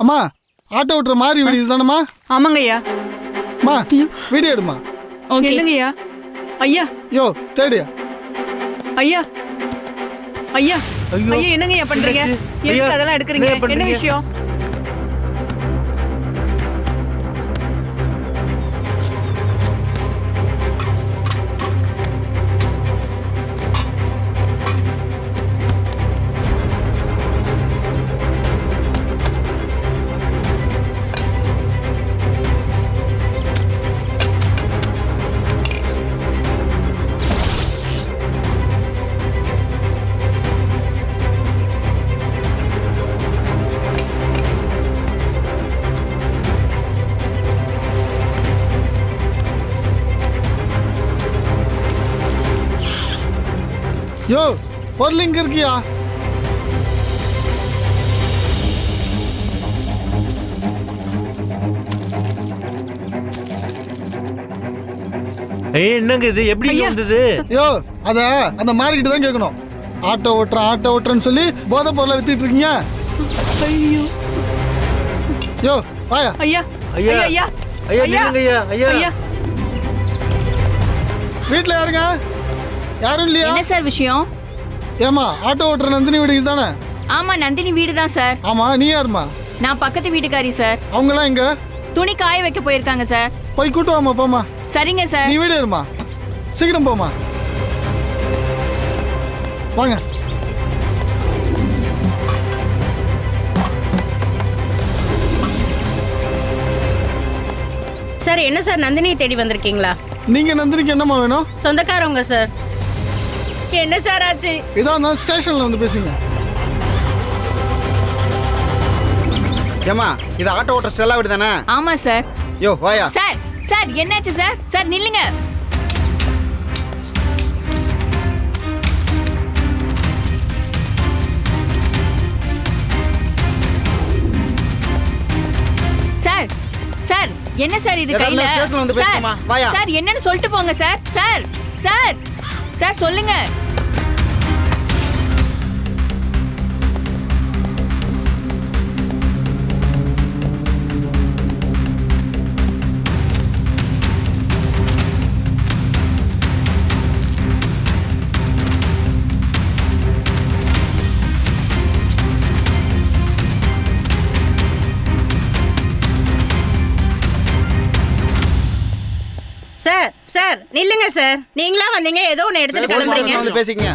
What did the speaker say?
அம்மா ஆட்டோ ஓட்டுற மாதிரி வீடு இதுதானம்மா? ஆமாங்க ஐயா அம்மா வீடியோ எடுமா ஓகே. என்னங்க ஐயா. ஐயா யோ தேடியா. ஐயா. ஐயா. ஐயோ, ஐயா என்னங்க ஐயா பண்றீங்க? எதுக்கு அதெல்லாம் எடுக்கிறீங்க? என்ன? விஷயம்? யோ பொருள் இங்க இருக்கியா? ஏய் என்னங்க இது? எப்படி இங்க ஐயா. வந்தது? யோ அத அந்த மார்க்கெட்டு தான் கேட்கணும். ஆட்டோ ஓட்டுறேன் ஆட்டோ ஓட்டுறேன்னு சொல்லி போதை பொருளை வித்துட்டு இருக்கீங்க ஐயோ. யோ வாயா. ஐயா. ஐயா. ஐயா ஐயா. ஐயா ஐயா. வீட்டில் யாருங்க? யாரும் இல்லையா? என்ன சார் விஷயம்? ஏமா ஆட்டோ ஓட்டுற நந்தினி வீடு இதுதானே? ஆமா நந்தினி வீடு தான் சார். ஆமா நீ யாருமா நான் பக்கத்து வீட்டுக்காரி சார். அவங்களாம் எங்க? துணி காய வைக்க போயிருக்காங்க சார். போய் கூட்டு வாமா போமா சரிங்க சார். நீ வீடு இருமா சீக்கிரம் போமா வாங்க. சார் என்ன சார் நந்தினியை தேடி வந்திருக்கீங்களா? நீங்க நந்தினிக்கு என்னம்மா வேணும்? சொந்தக்காரவங்க சார். என்ன சார் ஆச்சு? இதான் இருந்தாலும் ஸ்டேஷன்ல வந்து பேசுங்க. ஏமா இது ஆட்டோ ஓட்டுற ஸ்டெல்லா வீடு தானே? ஆமா சார். யோ வாயா. சார் சார் என்னாச்சு சார்? சார் நில்லுங்க. சார் சார் என்ன சார் இது எதா கையில? இருந்தாலும் வந்து சார் பேசுங்கம்மா. வாயா. சார் என்னன்னு சொல்லிட்டு போங்க சார். சார் சார் சார் சொல்லுங்க. சார் சார் நில்லுங்க சார் நீங்களா வந்தீங்க ஏதோ ஒன்று எடுத்துட்டு கிளம்புறீங்க. பேசிக்கங்க.